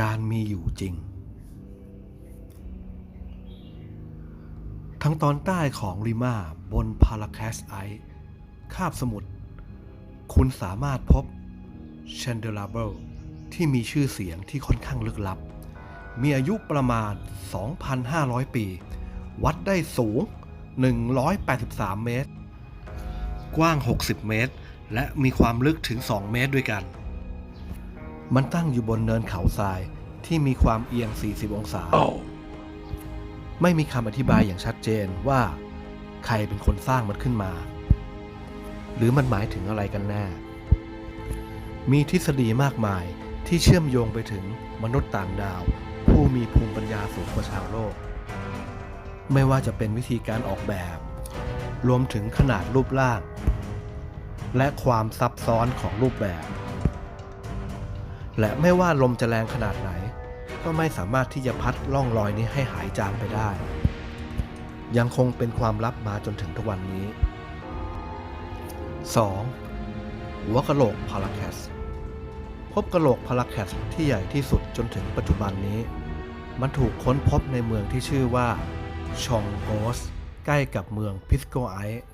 การมีอยู่จริง ทั้งตอนใต้ของริมาบนพาราแคสไอคาบสมุทรคุณสามารถพบ c h a n d e l a b l e ที่มีชื่อเสียงที่ค่อนข้างลึกลับ มีอายุประมาณ 2,500 ปี วัดได้สูง 183 เมตร กว้าง 60 เมตร และมีความลึกถึง 2 เมตรด้วยกัน มันตั้งอยู่บนเนินเขาทรายที่มีความเอียง 40 องศาไม่มีคำอธิบายอย่างชัดเจนว่า ใครเป็นคนสร้างมันขึ้นมา หรือมันหมายถึงอะไรกันแน่ มีทฤษฎีมากมายที่เชื่อมโยงไปถึงมนุษย์ต่างดาว ผู้มีภูมิปัญญาสูงกว่าชาวโลก ไม่ว่าจะเป็นวิธีการออกแบบ รวมถึงขนาดรูปร่าง และความซับซ้อนของรูปแบบ และไม่ว่าลมจะแรงขนาดไหน ก็ไม่สามารถที่จะพัดล่องรอยนี้ให้หายจางไปได้ ยังคงเป็นความลับมาจนถึงทุกวันนี้ 2. หัวกะโหลกพาราแคสพบกะโหลกพาราแคสที่ใหญ่ที่สุดจนถึงปัจจุบันนี้ มันถูกค้นพบในเมืองที่ชื่อว่าชองโกสใกล้กับเมืองพิสโกไอต์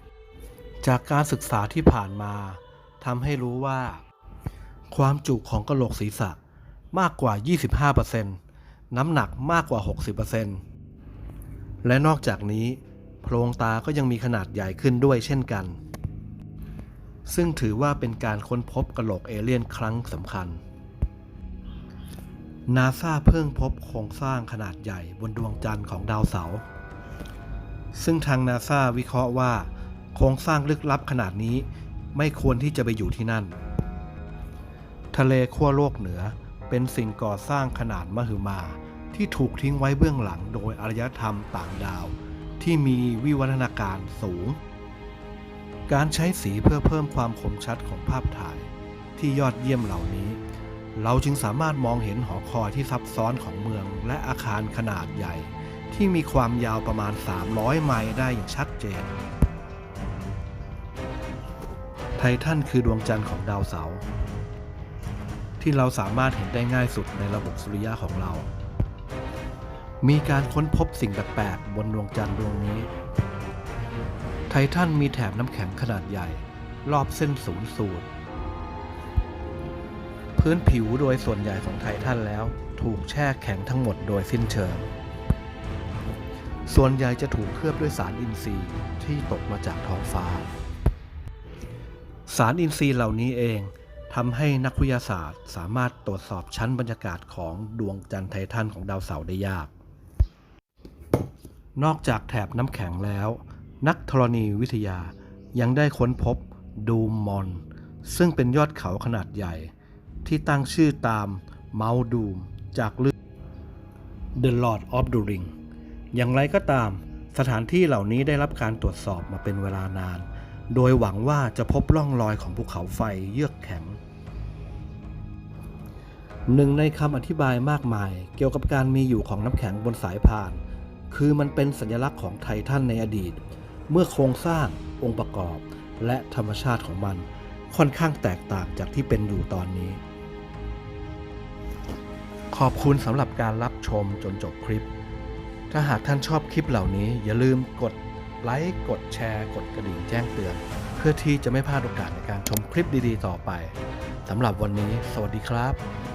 จากการศึกษาที่ผ่านมาทำให้รู้ว่า ความจุของกระโหลกศีรษะมากกว่า 25%น้ำหนักมากกว่า 60%และนอกจากนี้ โพรงตาก็ยังมีขนาดใหญ่ขึ้นด้วยเช่นกัน ซึ่งถือว่าเป็นการค้นพบกระโหลกเอเลี่ยนครั้งสำคัญ นาซาเพิ่งพบโครงสร้างขนาดใหญ่บนดวงจันทร์ของดาวเสาร์ซึ่งทางนาซาวิเคราะห์ว่า โครงสร้างลึกลับขนาดนี้ไม่ควรที่จะไปอยู่ที่นั่น ทะเลขั้วโลกเหนือเป็นสิ่งก่อสร้างขนาดมหึมา ที่ถูกทิ้งไว้เบื้องหลังโดยอารยธรรมต่างดาว ที่มีวิวัฒนาการสูง การใช้สีเพื่อเพิ่มความคมชัดของภาพถ่าย ที่ยอดเยี่ยมเหล่านี้ เราจึงสามารถมองเห็นหอคอยที่ซับซ้อนของเมืองและอาคารขนาดใหญ่ ที่มีความยาวประมาณ 300 ไมล์ได้อย่างชัดเจนไททันคือดวงจันทร์ของดาวเสาร์ ที่เราสามารถเห็นได้ง่ายสุดในระบบสุริยะของเรา มีการค้นพบสิ่งแปลกๆบนดวงจันทร์ดวงนี้ ไททันมีแถบน้ำแข็งขนาดใหญ่ รอบเส้นศูนย์สูตร พื้นผิวโดยส่วนใหญ่ของไททันแล้วถูกแช่แข็งทั้งหมดโดยสิ้นเชิง ส่วนใหญ่จะถูกเคลือบด้วยสารอินทรีย์ที่ตกมาจากท้องฟ้า สารอินทรีย์เหล่านี้เอง ทำให้นักวิทยาศาสตร์ สามารถตรวจสอบชั้นบรรยากาศของดวงจันทร์ไททันของดาวเสาร์ได้ยาก นอกจากแถบน้ำแข็งแล้ว นักธรณีวิทยายังได้ค้นพบดูมมอน ซึ่งเป็นยอดเขาขนาดใหญ่ ที่ตั้งชื่อตามเมาดูมจากเรื่อง The Lord of the Ring อย่างไรก็ตามสถานที่เหล่านี้ได้รับการตรวจสอบมาเป็นเวลานาน โดยหวังว่าจะพบร่องรอยของภูเขาไฟเยือกแข็ง หนึ่งในคำอธิบายมากมาย เกี่ยวกับการมีอยู่ของน้ำแข็งบนสายพาน คือมันเป็นสัญลักษณ์ของไททันในอดีต เมื่อโครงสร้างองค์ประกอบ และธรรมชาติของมัน ค่อนข้างแตกต่างจากที่เป็นอยู่ตอนนี้ ขอบคุณสำหรับการรับชมจนจบคลิป ถ้าหากท่านชอบคลิปเหล่านี้ อย่าลืมกดไลค์กดแชร์ กดกระดิ่งแจ้งเตือน เพื่อที่จะไม่พลาดโอกาสในการชมคลิปดีๆ ต่อไปสำหรับวันนี้ สวัสดีครับ